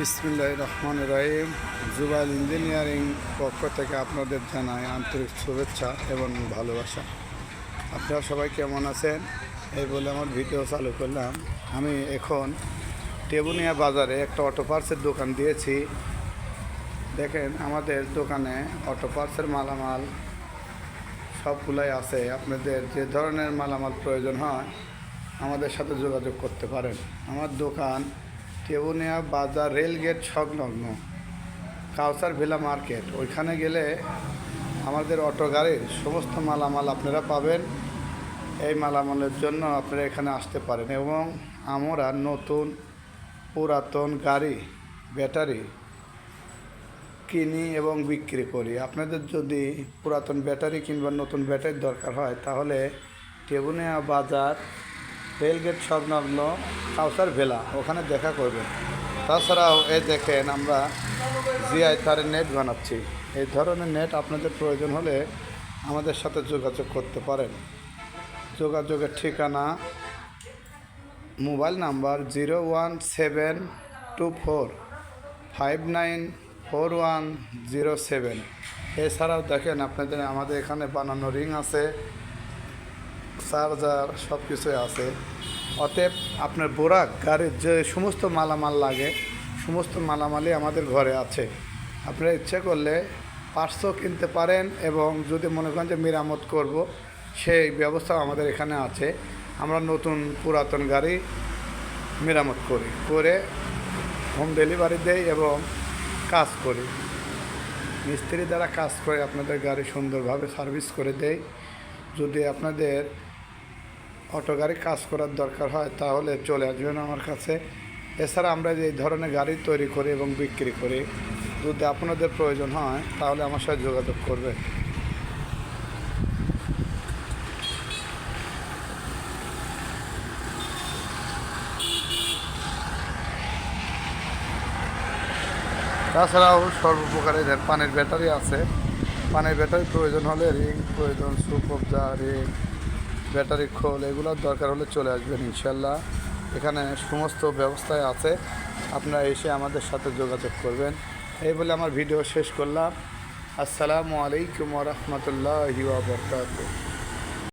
বিসমিল্লাহ রহমান রহিম Jubail engineering পক্ষ থেকে আপনাদের জানাই আন্তরিক শুভেচ্ছা এবং ভালোবাসা। আপনারা সবাই কেমন আছেন? এই বলে আমার ভিডিও চালু করলাম। আমি এখন টেবুনিয়া বাজারে একটা অটো পার্টসের দোকান দিয়েছি। দেখেন, আমাদের দোকানে অটো পার্টসের মালামাল সবগুলাই আছে। আপনাদের যে ধরনের মালামাল প্রয়োজন হয়, আমাদের সাথে যোগাযোগ করতে পারেন। আমার দোকান টেবুনিয়া বাজার রেলগেট সংলগ্ন, কাউসার ভিলা মার্কেট। ওইখানে গেলে আমাদের অটো গাড়ির সমস্ত মালামাল আপনারা পাবেন। এই মালামালের জন্য আপনারা এখানে আসতে পারেন এবং আমরা নতুন পুরাতন গাড়ি, ব্যাটারি কিনি এবং বিক্রি করি। আপনাদের যদি পুরাতন ব্যাটারি কিংবা নতুন ব্যাটারি দরকার হয়, তাহলে টেবুনিয়া বাজার রেলগেট সংলগ্ন কাউসার ভেলা, ওখানে দেখা করবেন তাছাড়াও এই দেখেন আমরা জিআই তারের নেট বানাচ্ছি। এই ধরনের নেট আপনাদের প্রয়োজন হলে আমাদের সাথে যোগাযোগ করতে পারেন। যোগাযোগের ঠিকানা, mobile number zero one seven two four, five nine four one zero seven. এছাড়াও দেখেন আপনাদের, আমাদের এখানে বানানো রিং আছে। চার্জার সব কিছুই আছে। অতএব আপনার বোরাক গাড়ির যে সমস্ত মালামাল লাগে, সমস্ত মালামালই আমাদের ঘরে আছে। আপনারা ইচ্ছে করলে পার্টসও কিনতে পারেন এবং যদি মনে করেন যে মেরামত করব, সেই ব্যবস্থা আমাদের এখানে আছে। আমরা নতুন পুরাতন গাড়ি মেরামত করি, করে হোম ডেলিভারি দেই এবং কাজ করি। মিস্ত্রি দ্বারা কাজ করে আপনাদের গাড়ি সুন্দরভাবে সার্ভিস করে দেয় যদি আপনাদের অটো গাড়ি কাজ করার দরকার হয়, তাহলে চলে আসবেন আমার কাছে। এছাড়া আমরা যে এই ধরনের গাড়ি তৈরি করি এবং বিক্রি করি, যদি আপনাদের প্রয়োজন হয়, তাহলে আমার সাথে যোগাযোগ করবেন। তাছাড়াও সর্বপ্রকারের পানির ব্যাটারি আছে। পানির ব্যাটারি প্রয়োজন হলে রিং, প্রয়োজন সুকবজা রিং ব্যাটারি খোল, এগুলোর দরকার হলে চলে আসবেন ইনশাল্লাহ। এখানে সমস্ত ব্যবস্থায় আছে। আপনারা এসে আমাদের সাথে যোগাযোগ করবেন। এই বলে আমার ভিডিও শেষ করলাম। আসসালামু আলাইকুম রহমতুল্লাহ বরকাত